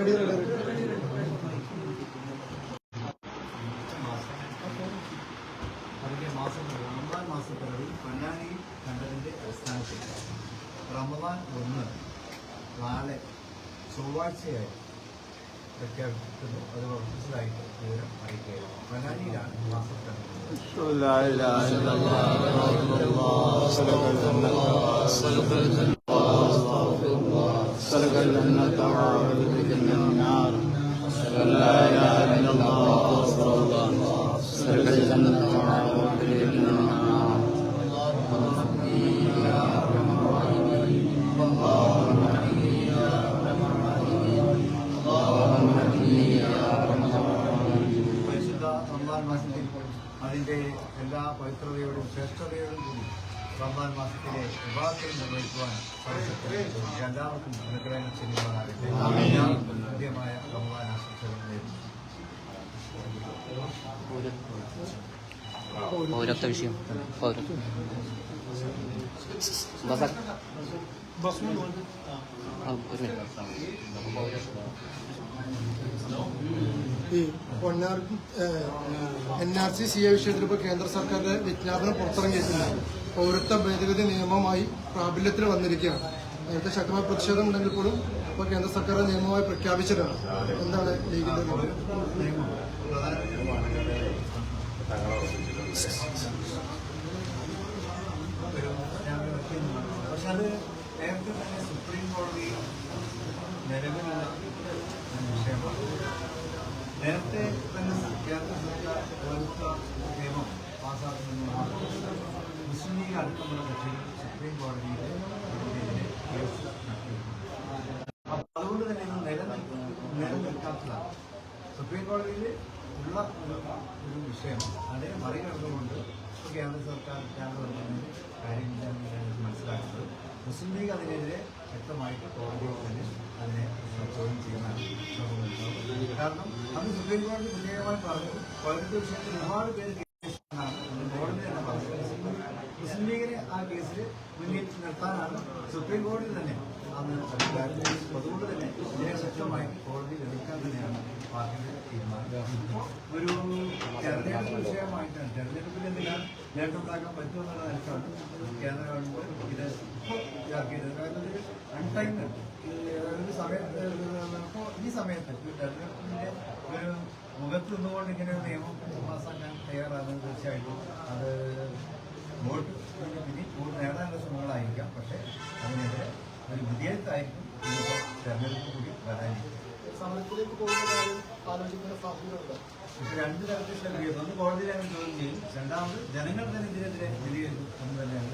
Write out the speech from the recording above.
Ready ready അതിന്റെ മാസം റമദാൻ മാസപ്പിറവി പൊന്നാനിയിൽ കണ്ടതിന്റെ അടിസ്ഥാനത്തിൽ റമദാൻ ഒന്ന് നാളെ ചൊവ്വാഴ്ചയായി പ്രഖ്യാപിക്കുന്നു അത് ഓഫീസിലായിട്ട് വിവരം അറിയിക്കുകയാണ് പൊന്നാനിയിലാണ് മാസപ്പിറവി അതിന്റെ എല്ലാ പവിത്രതയോടും ശ്രേഷ്ഠതയോടും കൂടി റമദാൻ മാസത്തിലെ വിവാഹത്തിൽ നിർവഹിക്കുവാൻ. എല്ലാവർക്കും അനുഗ്രഹം ചെയ്യുവാനാകട്ടെ ഹൃദ്യമായ റമദാൻ ആശംസകൾ നേരുന്നു പൗരത്വ വിഷയം. ഈ N R C C A വിഷയത്തിൽ ഇപ്പോൾ കേന്ദ്ര സർക്കാരിന്റെ വിജ്ഞാപനം പുറത്തിറങ്ങിയിട്ടുണ്ട്. പൗരത്വ ഭേദഗതി നിയമമായി പ്രാബല്യത്തിൽ വന്നിരിക്കുകയാണ്. നേരത്തെ ശക്തമായ പ്രതിഷേധം ഉണ്ടെങ്കിൽ പോലും ഇപ്പോൾ കേന്ദ്ര സർക്കാർ നിയമമായി പ്രഖ്യാപിച്ചിട്ടാണ് എന്താണ് ലീഗിന്റെ നിയമം? പാസ്സാക്കുന്നതിന് മുസ്ലിം ലീഗ് അടക്കമുള്ള കക്ഷികൾ സുപ്രീം കോടതിയിൽ ഇതിനെതിരെ കേസ് നടത്തിയിരുന്നു അപ്പൊ അതുകൊണ്ട് തന്നെ ഇത് നിലനിൽക്കുന്ന നിലനിൽക്കാത്തതാണ് കോടതിയിൽ ഉള്ള ഒരു ഒരു വിഷയം. അതിനെ മറികടന്നുകൊണ്ട് ഇപ്പോൾ കേന്ദ്ര സർക്കാർ കേന്ദ്ര ഗവൺമെന്റിന് കാര്യമില്ലാന്ന് ഞാൻ മനസ്സിലാക്കുന്നത്. മുസ്ലിം ലീഗ് അതിനെതിരെ വ്യക്തമായിട്ട് കോടതിയിൽ തന്നെ അതിനെ ചോദ്യം ചെയ്യുന്നതാണ്. കാരണം അത് സുപ്രീം കോടതി പ്രത്യേകമായി പറഞ്ഞു പൗരത്വ വിഷയത്തിൽ ഒരുപാട് പേര് കോടതി തന്നെ പറഞ്ഞത് മുസ്ലിം ലീഗിനെ ആ കേസിൽ മുന്നിൽ നിർത്താനാണ് സുപ്രീം കോടതി തന്നെ അന്ന് അതുകൊണ്ട് തന്നെ ഇതിനെ ശക്തമായി കോടതി എതിർക്കാൻ തീരുമാനം ഒരു തെരഞ്ഞെടുപ്പ് വിഷയമായിട്ടാണ് തെരഞ്ഞെടുപ്പിൽ എന്തെങ്കിലും നേട്ടമുണ്ടാക്കാൻ പറ്റുമെന്നുള്ള നിലക്കാണ് കേന്ദ്ര ഗവൺമെന്റ് ഇത് ഇതാക്കിയത് കാരണം ഇത് സമയത്ത് ഇപ്പോൾ ഈ സമയത്ത് ഈ തെരഞ്ഞെടുപ്പിന്റെ ഒരു മുഖത്ത് നിന്നുകൊണ്ട് ഇങ്ങനെ ഒരു നിയമം പാസ്സാക്കാൻ തയ്യാറാകുന്നത് തീർച്ചയായിട്ടും അത് വോട്ട് വിധി വോട്ട് നേടാനുള്ള ശ്രമങ്ങളായിരിക്കാം പക്ഷേ അതിനെതിരെ ഒരു വിധേയത്തായിരിക്കും തെരഞ്ഞെടുപ്പ് കൂടി വരാനിരിക്കും സമരത്തിലേക്ക് പോകുന്ന കാര്യം ആലോചിക്കുന്ന സാധ്യതയുണ്ട് രണ്ട് തരത്തിലുള്ള വിധി ഒന്ന് കോടതിയിലാണ് ചോദ്യം ചെയ്യും. രണ്ടാമത് ജനങ്ങൾ തന്നെ ഇതിനെതിരെ വിധിയെഴുതും എന്ന് തന്നെയാണ്